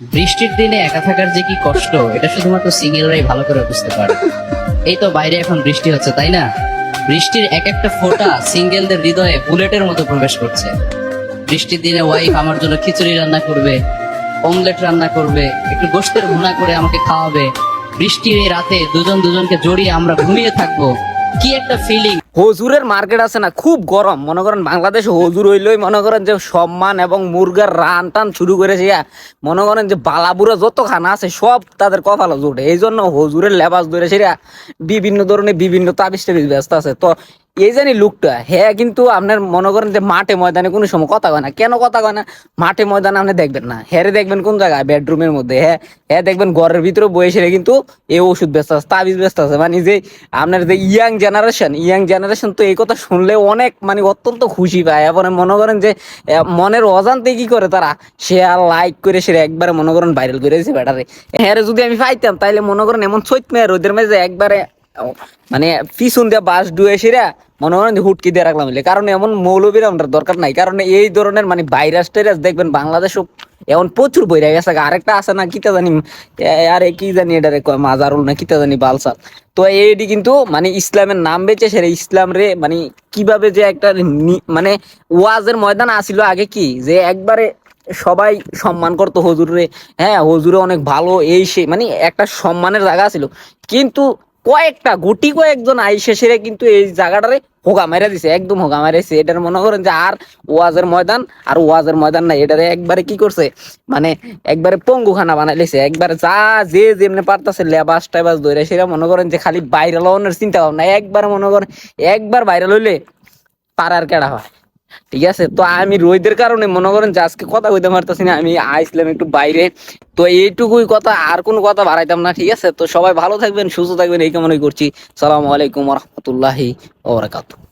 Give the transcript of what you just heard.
বৃষ্টির দিনে একা থাকার যে কি কষ্ট, এটা শুধুমাত্র সিঙ্গেলরাই ভালো করে বুঝতে পারে। এই তো বাইরে এখন বৃষ্টি হচ্ছে, তাই না? বৃষ্টির এক একটা ফোঁটা সিঙ্গেলদের হৃদয়ে বুলেটের মতো প্রবেশ করছে। বৃষ্টির দিনে ওয়াইফ আমার জন্য খিচুড়ি রান্না করবে অমলেট রান্না করবে, একটু গোস্তের ভুনা করে আমাকে খাওয়াবে। বৃষ্টির এই রাতে দুজন দুজনকে জড়িয়ে আমরা ঘুমিয়ে থাকব। কি একটা ফিলিং হজুরের মার্কেট আছে না, খুব গরম। মনে করেন বাংলাদেশে হজুর হইলেই মনে করেন যে সম্মান এবং মুরগার রান টান শুরু করেছে মনে করেন যে বালাবুরা যত খানা আছে, সব তাদের কপালে জোটে। এই জন্য হজুরের লেবাস ধরে সেরা বিভিন্ন ধরনের বিভিন্ন তাবিজ টাবিজ ব্যস্ত আছে। তো এই জানি লুকটা। হ্যাঁ কিন্তু আপনার মনে করেন যে মাঠে ময়দানে কোনো সময় কথা কয় না। কেন কথা কয় না? মাঠে ময়দানে আপনি দেখবেন না। হ্যাঁ দেখবেন কোন জায়গায়? বেডরুমের মধ্যে। হ্যাঁ হ্যাঁ দেখবেন ঘরের ভিতরে বয়ে সেরে কিন্তু এই ওষুধ ব্যস্ত আছে, তাবিজ ব্যস্ত আছে। মানে যে আপনার যে ইয়াং জেনারেশন ইয়াং জেনারেশন তো এই কথা শুনলে অনেক মানে অত্যন্ত খুশি পায়। এবং মনে করেন যে মনের অজান্তে কি করে তারা? শেয়ার লাইক করে সেরে একবারে মনে করেন ভাইরাল করে দিয়েছে ব্যাটারে। হ্যাঁ যদি আমি পাইতাম, তাইলে মনে করেন এমন চৈত মেয়ে রোদের মাঝে একবারে মানে পিছন দিয়ে বাস ডুয়ে সেরা মনে হয় হুটকি দিয়ে রাখলাম কারণ এমন মৌলবীর আমরা দরকার নাই। কারণ এই ধরনের মানে ভাইরাস টাইরাস দেখবেন বাংলাদেশও এমন প্রচুর বইরা গেছে। আরেকটা আছে না কিতা জানি আরে কি জানি এটারে কয়, মাজারুল না কিতা জানি, বালসাল। তো এইটি কিন্তু মানে ইসলামের নাম বেচে সেরে ইসলাম রে মানে কীভাবে যে একটা মানে ওয়াজের ময়দান আসিল আগে কি? যে একবারে সবাই সম্মান করতো হজুরে হ্যাঁ হজুরে অনেক ভালো, এই সে মানে একটা সম্মানের জায়গা ছিল। কিন্তু কয়েকটা, গুটি কয়েকজন আইসে সেরে কিন্তু এই জায়গাটারে হোগা মেরে দিছে, একদম হোগা মেরেছে এটার মনে করেন যে আর ওয়াজের ময়দান, আর ওয়াজের ময়দান নাই। এটারে একবারে কি করছে? মানে একবারে পঙ্গুখানা বানাই লেছে একবারে যা, যে যেমনি পারতাছে লেবাস টাইবাস ধরে সেটা মনে করেন যে খালি ভাইরাল হওয়ার চিন্তা ভাবনা একবার মনে করেন, একবার ভাইরাল হইলে পাড়ার কেডা হয়? ঠিক আছে? তো আমি রোহিতের কারণে মনে করেন যে আজকে কথা কইতে পারতেছি না, আমি আইসলাম একটু বাইরে। তো এইটুকুই কথা, আর কোনো কথা বাড়াইতাম না, ঠিক আছে? তো সবাই ভালো থাকবেন, সুস্থ থাকবেন, এই কেমনই করছি। সালাম আলাইকুম রহমতুল্লাহি ওবরাকাতুহ